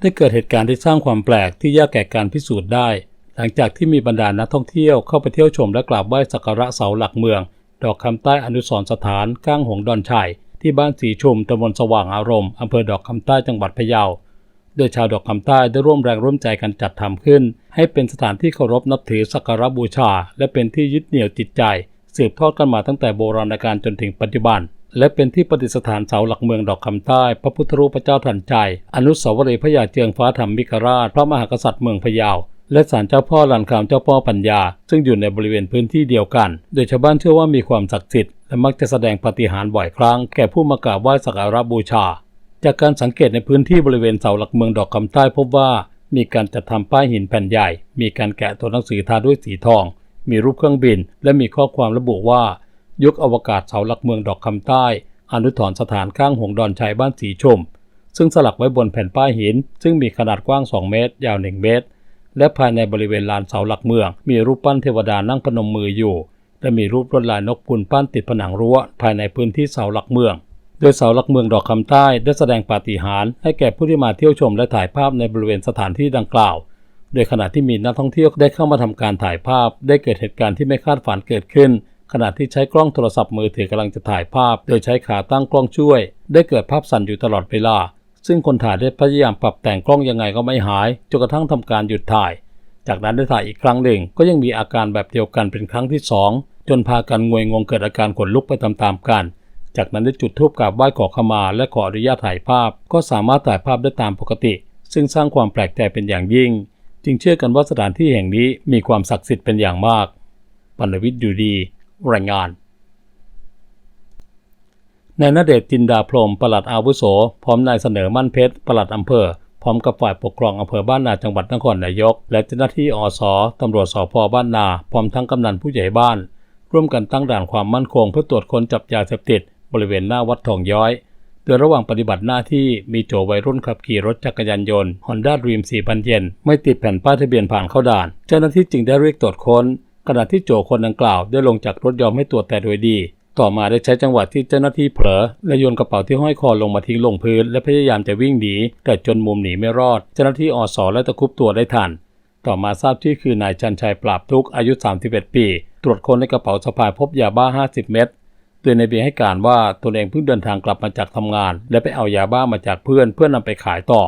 ได้เกิดเหตุการณ์ที่สร้างความแปลกที่ยากแก่การพิสูจน์ได้ หลังจากที่มีบรรดานักท่องเที่ยวเข้าไปเที่ยวชมและกราบไหว้สักการะเสาหลักเมือง ดอกคำใต้อนุสรณ์สถานก้างหงดอนชัยที่บ้านสีชุมตำบลสว่างอารมณ์อำเภอดอกคำใต้จังหวัดพะเยา โดยชาวดอกคำใต้ได้ร่วมแรงร่วมใจกันจัดทำขึ้น ให้เป็นสถานที่เคารพนับถือสักการะบูชา และเป็นที่ยึดเหนี่ยวจิตใจ สืบทอดกันมาตั้งแต่โบราณกาลจนถึงปัจจุบัน และเป็นที่ประดิษฐานเสาหลักเมืองดอกคำใต้ พระพุทธรูปพระเจ้าทันใจ อนุสาวรีย์พระยาเจืองฟ้าธรรมมิกราช พระมหากษัตริย์เมืองพะเยาและศาลเจ้าพ่อหลันคำเจ้าพ่อปัญญา ซึ่งอยู่ในบริเวณพื้นที่เดียวกัน โดยชาวบ้านเชื่อว่ามีความศักดิ์สิทธิ์และมักจะแสดงปาฏิหาริย์บ่อยครั้งแก่ผู้มากราบไหว้สักการะบูชา จากการสังเกตในพื้นที่บริเวณเสาหลักเมืองดอกคำใต้พบว่า มีการจัดทำป้ายหินแผ่นใหญ่ มีการแกะตัวหนังสือทาด้วยสีทอง มีรูปเครื่องบิน และมีข้อความระบุว่า ยกอวกาศเสาหลักเมืองดอกคำใต้อนุถรสถานข้างหงดอนชัยบ้านสีชม ซึ่งสลักไว้บนแผ่นป้ายหิน ซึ่งมีขนาดกว้าง 2 เมตร ยาว 1 เมตร และภายในบริเวณลานเสาหลักเมือง มีรูปปั้นเทวดานั่งพนมมืออยู่ และมีรูปลวดลายนกพุนปั้นติดผนังรั้ว ภายในพื้นที่เสาหลักเมือง โดยเสาหลักเมืองดอกคำใต้ได้แสดงปาฏิหาริย์ให้แก่ผู้ที่มาเที่ยวชมและถ่ายภาพในบริเวณสถานที่ดังกล่าว โดยขณะที่มีนักท่องเที่ยวได้เข้ามาทำการถ่ายภาพ ได้เกิดเหตุการณ์ที่ไม่คาดฝันเกิดขึ้น ขณะที่ใช้กล้องโทรศัพท์มือถือกำลังจะถ่ายภาพ โดยใช้ขาตั้งกล้องช่วย ได้เกิดภาพสั่นอยู่ตลอดเวลา ซึ่งคนถ่ายได้พยายามปรับแต่งกล้องยังไงก็ไม่หายจนกระทั่งทำการหยุดถ่าย จากนั้นได้ถ่ายอีกครั้งหนึ่ง ก็ยังมีอาการแบบเดียวกันเป็นครั้งที่สองจนพากันงวยงงเกิดอาการขนลุกไปตามๆกัน จากนั้นได้จุดธูปกราบไหว้ขอขมาและขออนุญาตถ่ายภาพ ก็สามารถถ่ายภาพได้ตามปกติ ซึ่งสร้างความแปลกใจเป็นอย่างยิ่ง จึงเชื่อกันว่าสถานที่แห่งนี้มีความศักดิ์สิทธิ์เป็นอย่างมากปนวิทย์อยู่ดี รายงานนายนเดชจินดาพรมปลัดอาวุโส พร้อมนายเสนอมั่นเพชรปลัดอำเภอ พร้อมกับฝ่ายปกครองอำเภอบ้านนาจังหวัดนครนายก และเจ้าหน้าที่อสตำรวจสพบ้านนา พร้อมทั้งกำนันผู้ใหญ่บ้าน ร่วมกันตั้งด่านความมั่นคงเพื่อตรวจค้นจับยาเสพติด บริเวณหน้าวัดทองย้อย โดยระหว่างปฏิบัติหน้าที่มีโจวัยรุ่นขับขี่รถจักรยานยนต์ฮอนด้ารีมสีพันเยนไม่ติดแผ่นป้ายทะเบียนผ่านเข้าด่าน เจ้าหน้าที่จึงได้เรียกตรวจค้น ขณะที่โจคนดังกล่าวได้ลงจากรถยอมให้ตรวจแต่โดยดี ต่อมาได้ใช้จังหวะที่เจ้าหน้าที่เผลอและโยนกระเป๋าที่ห้อยคอลงมาทิ้งลงพื้น และพยายามจะวิ่งหนีแต่จนมุมหนีไม่รอด เจ้าหน้าที่อสและตะคุบตัวได้ทัน ต่อมาทราบชื่อคือนายจันชัยปราบทุกอายุ 31 ปี ตรวจค้นในกระเป๋าสะพายพบยาบ้า 50 เม็ดโดยในเบียให้การว่าตนเองเพิ่งเดินทางกลับมาจากทำงาน และไปเอายาบ้ามาจากเพื่อนเพื่อนำไปขายต่อ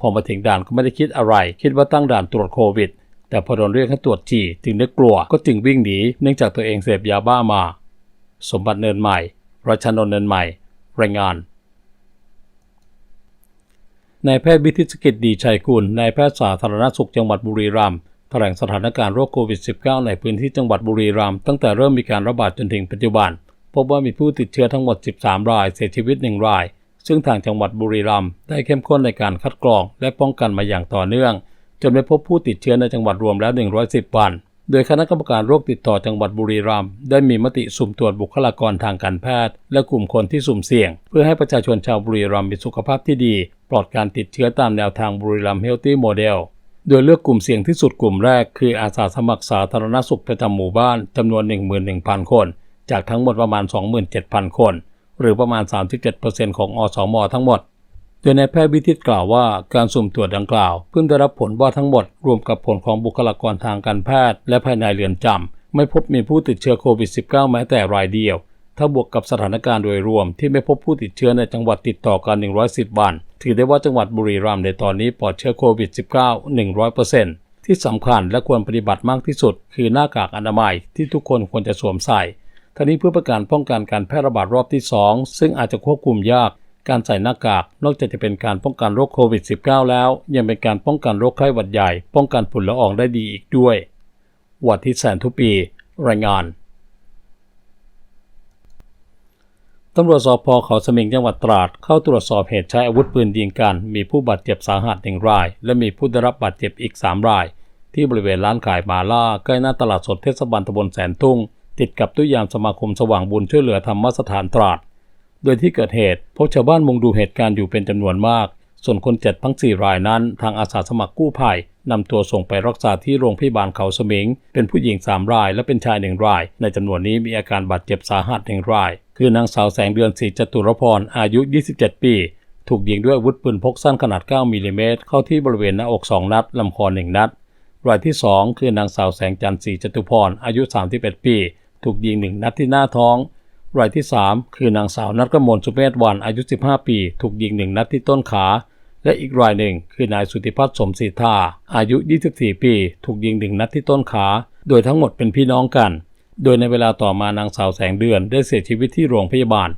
พอมาถึงด่านก็ไม่ได้คิดอะไร คิดว่าตั้งด่านตรวจโควิด แต่พอโดนเรียกให้ตรวจฉี่จึงได้กลัวก็จึงวิ่งหนีเนื่องจากตัวเองเสพยาบ้ามา สมบัติเนินใหม่รัชนนเนินใหม่รายงานนายแพทย์วิทิตกิจดีชัยกุลนายแพทย์สาธารณสุขจังหวัดบุรีรัมย์แถลงสถานการณ์โรคโควิด -19 ในพื้นที่จังหวัดบุรีรัมย์ตั้งแต่เริ่มมีการระบาดจนถึงปัจจุบัน พบว่ามีผู้ติดเชื้อทั้งหมด 13 ราย เสียชีวิต 1 ราย ซึ่งทางจังหวัดบุรีรัมย์ได้เข้มข้นในการคัดกรองและป้องกันมาอย่างต่อเนื่อง จนไม่พบผู้ติดเชื้อในจังหวัดรวมแล้ว 110 วัน โดยคณะกรรมการโรคติดต่อจังหวัดบุรีรัมย์ได้มีมติสุ่มตรวจบุคลากรทางการแพทย์ และกลุ่มคนที่สุ่มเสี่ยง เพื่อให้ประชาชนชาวบุรีรัมย์มีสุขภาพที่ดี ปลอดการติดเชื้อตามแนวทางบุรีรัมย์เฮลตี้โมเดลโดยเลือกกลุ่มเสี่ยงที่สุดกลุ่มแรกคืออาสาสมัครสาธารณสุขประจำหมู่บ้านจำนวน 11,000 คน จากทั้งหมดประมาณ 27,000 คน หรือประมาณ 37%ของอสมทั้งหมด โดยนายแพทย์วิทิตกล่าวว่าการสุ่มตรวจดังกล่าวเพิ่งได้รับผลว่าทั้งหมดรวมกับผลของบุคลากรทางการแพทย์ และภายในเรือนจำไม่พบมีผู้ติดเชื้อโควิด -19 แม้แต่รายเดียว ถ้าบวกกับสถานการณ์โดยรวมที่ไม่พบผู้ติดเชื้อในจังหวัดติดต่อกัน 110 วัน ถือได้ว่าจังหวัดบุรีรัมย์ในตอนนี้ปลอดเชื้อโควิด -19 100%ที่สำคัญและควรปฏิบัติมากที่สุด คือหน้ากากอนามัยที่ทุกคนควรจะสวมใส่ทั้งนี้เพื่อประการป้องกันการแพร่ระบาดรอบที่ 2 ซึ่งอาจจะควบคุมยาก การใส่หน้ากากนอกจากจะเป็นการป้องกันโรคโควิด -19 แล้ว ยังเป็นการป้องกันโรคไข้หวัดใหญ่ ป้องกันฝุ่นละอองได้ดีอีกด้วย วัดที่แสนทุกปี รายงานตำรวจสพเขาสมิงจังหวัดตราด เข้าตรวจสอบเหตุใช้อาวุธปืนยิงกัน มีผู้บาดเจ็บสาหัสหนึ่งราย และมีผู้ได้รับบาดเจ็บอีก 3 ราย ที่บริเวณร้านขายมาล่า ใกล้หน้าตลาดสดเทศบาลตำบลแสนทุ่ง ติดกับตู้ยามสมาคมสว่างบุญช่วยเหลือธรรมสถานตราด โดยที่เกิดเหตุพบชาวบ้านมุงดูเหตุการณ์อยู่เป็นจำนวนมาก ส่วนคนเจ็บทั้ง 4 รายนั้น ทางอาสาสมัครกู้ภัยนำตัวส่งไปรักษาที่โรงพยาบาลเขาสมิง เป็นผู้หญิง 3 ราย และเป็นชาย 1 ราย ในจำนวนนี้มีอาการบาดเจ็บสาหัส1ราย คือนางสาวแสงเดือนศรีจตุรพร อายุ 27 ปี ถูกยิงด้วยอาวุธปืนพกสั้นขนาด 9มิลลิเมตรเข้าที่บริเวณหน้าอก 2 นัดลำคอ 1 นัด รายที่ 2 คือนางสาวแสงจันทร์ศรีจตุพร อายุ 31 ปี ถูกยิง 1 นัดที่หน้าท้อง รายที่ 3 คือนางสาวนัทกมลสุเมธวันอายุ 15 ปี ถูกยิง1นัดที่ต้นขา และอีกรายหนึ่งคือนายสุธิพัฒน์สมศรีธาอายุ 24 ปี ถูกยิง1นัดที่ต้นขา โดยทั้งหมดเป็นพี่น้องกัน โดยในเวลาต่อมานางสาวแสงเดือนได้เสียชีวิตที่โรงพยาบาล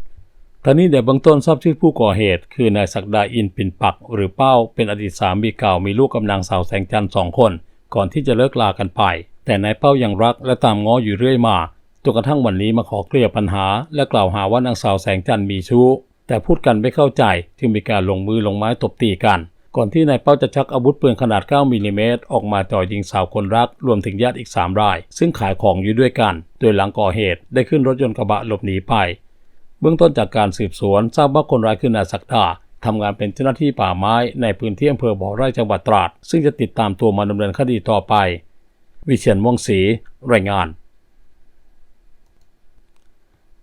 ทางนี้ในเบื้องต้นทราบชื่อผู้ก่อเหตุ คือนายศักดาอินปิ่นปัก หรือเป้าเป็นอดีตสามีเก่ามีลูกกับนางสาวแสงจันทร์สองคน ก่อนที่จะเลิกลากันไป แต่นายเป้ายังรักและตามง้ออยู่เรื่อยมา จนกระทั่งวันนี้มาขอเคลียร์ปัญหา และกล่าวหาว่านางสาวแสงจันทร์มีชู้ แต่พูดกันไม่เข้าใจ จึงมีการลงมือลงไม้ตบตีกัน ก่อนที่นายเป้าจะชักอาวุธปืนขนาด 9มิลลิเมตรออกมาจ่อยิงสาวคนรัก รวมถึงญาติอีก 3 ราย ซึ่งขายของอยู่ด้วยกัน โดยหลังก่อเหตุได้ขึ้นรถยนต์กระบะหลบหนีไป เบื้องต้นจากการสืบสวนทราบว่าคนร้ายคือนายศักดาทำงานเป็นเจ้าหน้าที่ป่าไม้ในพื้นที่อำเภอบ่อไร่จังหวัดตราด ซึ่งจะติดตามตัวมาดำเนินคดีต่อไป วิเชียนม่วงศรีรายงาน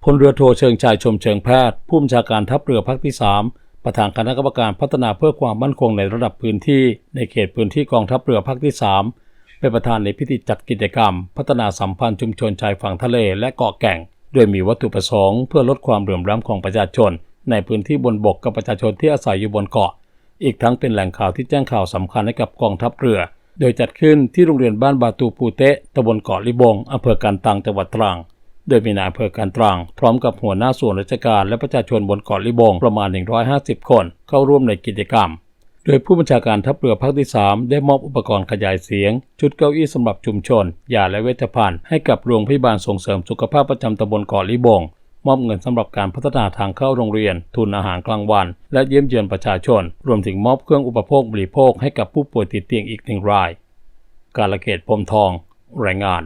พลเรือโทเชิงชายชมเชิงแพทย์ ผู้บัญชาการทัพเรือภาคที่ 3 ประธานคณะกรรมการพัฒนาเพื่อความมั่นคงในระดับพื้นที่ในเขตพื้นที่กองทัพเรือภาคที่ 3 เป็นประธานในพิธีจัดกิจกรรม พัฒนาสัมพันธ์ชุมชนชายฝั่งทะเลและเกาะแก่ง โดยมีวัตถุประสงค์เพื่อลดความเหลื่อมล้ำของประชาชน ในพื้นที่บนบกกับประชาชนที่อาศัยอยู่บนเกาะ อีกทั้งเป็นแหล่งข่าวที่แจ้งข่าวสำคัญให้กับกองทัพเรือ โดยจัดขึ้นที่โรงเรียนบ้านบาตูปูเตะตำบลเกาะลิบงอำเภอกันตังจังหวัดตรัง โดยมีนายอำเภอการตรัง พร้อมกับหัวหน้าส่วนราชการและประชาชนบนเกาะลิบงประมาณ 150 คนเข้าร่วมในกิจกรรม โดยผู้บัญชาการทัพเรือภาคที่ 3 ได้มอบอุปกรณ์ขยายเสียง ชุดเก้าอี้สำหรับชุมชนยาและเวชภัณฑ์ให้กับโรงพยาบาลส่งเสริมสุขภาพประจำตำบลเกาะลิบงมอบเงินสำหรับการพัฒนาทางเข้าโรงเรียน ทุนอาหารกลางวัน และเยี่ยมเยือนประชาชน รวมถึงมอบเครื่องอุปโภคบริโภคให้กับผู้ป่วยติดเตียงอีกหนึ่งราย การละเกตพรมทอง รายงาน